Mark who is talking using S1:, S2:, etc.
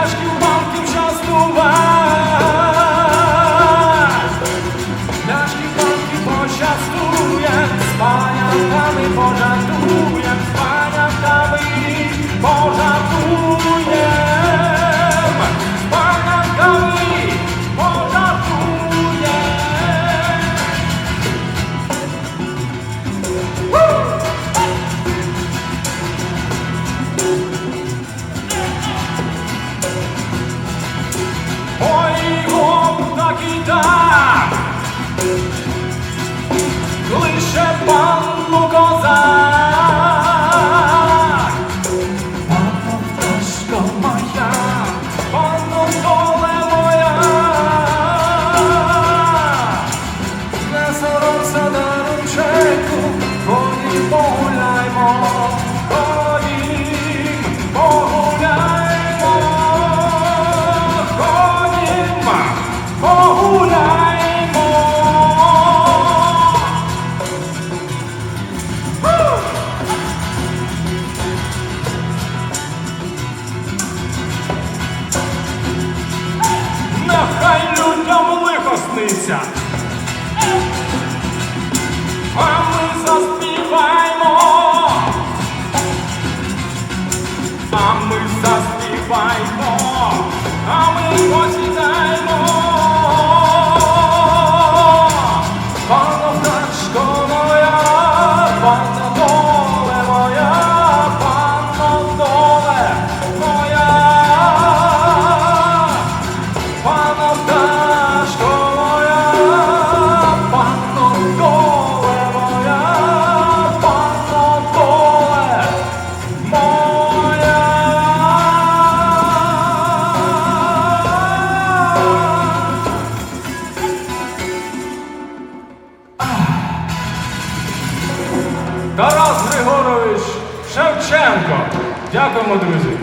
S1: Ciężkim bankiem siostruwa Ciężkim bankiem posiaduje Wspaniałkami pożartuje Wspaniałkami sana А ми заспіваємо. А ми посідаємо. Тарас Григорович Шевченко. Дякуємо, друзі.